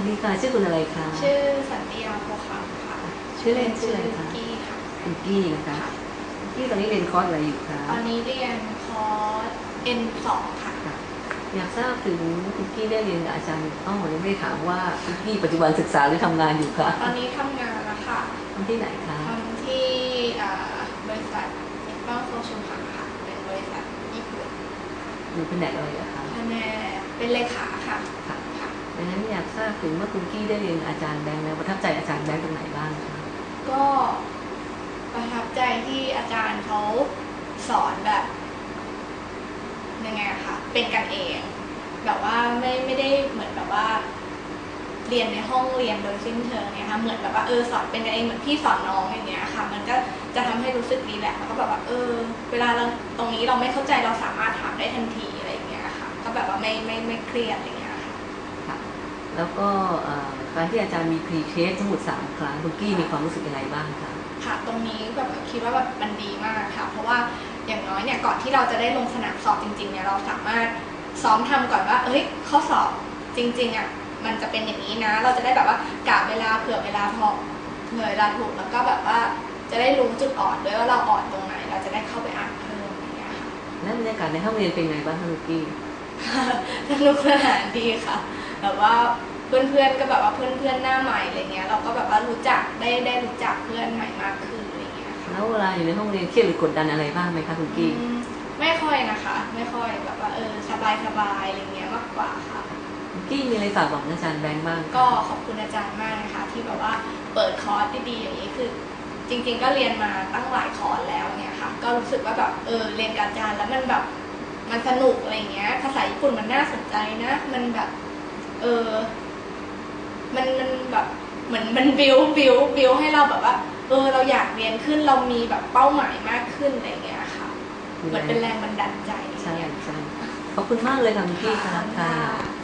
วัสดีค่ะชื่อคุณอะไรคะชื่อสันติยาโพคำค่ะชื่อเล่นชื่ออะไรคะกี้ค่ะคุณกี้นะคะคุณกี้ตอนนี้เรียนคอร์สอะไรอยู่คะตอนนี้เรียนคอร์ส N2 ค่ะค่ะอยากทราบถึงคุณกี้ได้เรียนกับอาจารย์อ้อยังไม่ได้ถามว่าคุณกี้ปัจจุบันศึกษาหรือทำงานอยู่คะตอนนี้ทำงานแล้วค่ะทำที่ไหนคะทำที่อ่าบริษัทนิปปอนโซชูคังค่ะเป็นบริษัทญี่ปุ่นอยู่แผนกอะไรอะคะแผนกเป็นเลขาค่ะค่ะค่ะ ดังนั้นอยากทราบถึงว่าคุณกี้ได้เรียนอาจารย์แบงค์แล้วประทับใจอาจารย์แบงค์ตรงไหนบ้างคะก็ประทับใจที่อาจารย์เขาสอนแบบยังไงอะคะเป็นกันเอง แบบว่าไม่ไม่ได้เหมือนแบบว่า เรียนในห้องเรียนโดยสิ้นเชิงเนี่ยค่ะเหมือนแบบว่าเออสอนเป็นกันเองเหมือนพี่สอนน้องอย่างเงี้ยค่ะ มันก็จะทำให้รู้สึกดีแหละแล้วก็แบบว่าเออ เวลาเราตรงนี้เราไม่เข้าใจเราสามารถถามได้ทันทีอะไรอย่างเงี้ยค่ะ ก็แบบว่าไม่ไม่ไม่เครียดอะไรอย่างเงี้ย แล้วก็เอ่อการที่อาจารย์มีพรีเทสทั้งหมดสามครั้งคุณกี้มีความรู้สึกยังไงบ้างคะค่ะ ตรงนี้แบบคิดว่าแบบมันดีมากค่ะ เพราะว่าอย่างน้อยเนี่ยก่อนที่เราจะได้ลงสนามสอบจริงๆเนี่ยเราสามารถซ้อมทำก่อนว่า เอ้ยข้อสอบจริงๆอะมันจะเป็นอย่างนี้นะ เราจะได้แบบว่ากะเวลาเผื่อเวลาพอเผื่อเวลาถูกแล้วก็แบบว่าจะได้รู้จุดอ่อนด้วยว่าเราอ่อนตรงไหน เราจะได้เข้าไปอ่านเพิ่มอย่างเงี้ยค่ะและบรรยากาศในห้องเรียนเป็นไงบ้างคะคุณกี้สนุกสนานดีค่ะ แบบว่าเพื่อนๆก็แบบว่าเพื่อนๆหน้าใหม่อะไรเงี้ยเราก็แบบว่ารู้จักได้ได้รู้จักเพื่อนใหม่มากขึ้นอะไรเงี้ยค่ะแล้วเวลาอยู่ในห้องเรียนเครียดหรือกดดันอะไรบ้างไหมคะคุณกี้อืมไม่ค่อยนะคะ ไม่ค่อยแบบว่าเออสบายสบายๆอะไรเงี้ยมากกว่าค่ะคุณกี้มีอะไรฝากบอกอาจารย์แบงค์บ้างคะก็ขอบคุณอาจารย์มากนะคะที่แบบว่าเปิดคอร์สดีๆอย่างนี้คือ จริง ๆ ก็เรียนมาตั้งหลายคอร์สแล้วเนี่ยค่ะ ก็รู้สึกว่าแบบเออเรียนกับอาจารย์แล้วมันแบบมันสนุกอะไรเงี้ยภาษาญี่ปุ่นมันน่าสนใจนะ มันแบบ เออ มันมันแบบเหมือนมันบิวบิวบิวให้เราแบบว่า เออ เราอยากเรียนขึ้นเรามีแบบเป้าหมายมากขึ้นอะไรเงี้ยค่ะเหมือนเป็นแรงบันดาลใจใช่ใช่ขอบคุณมากเลยค่ะคุณกี้ค่ะค่ะค่ะ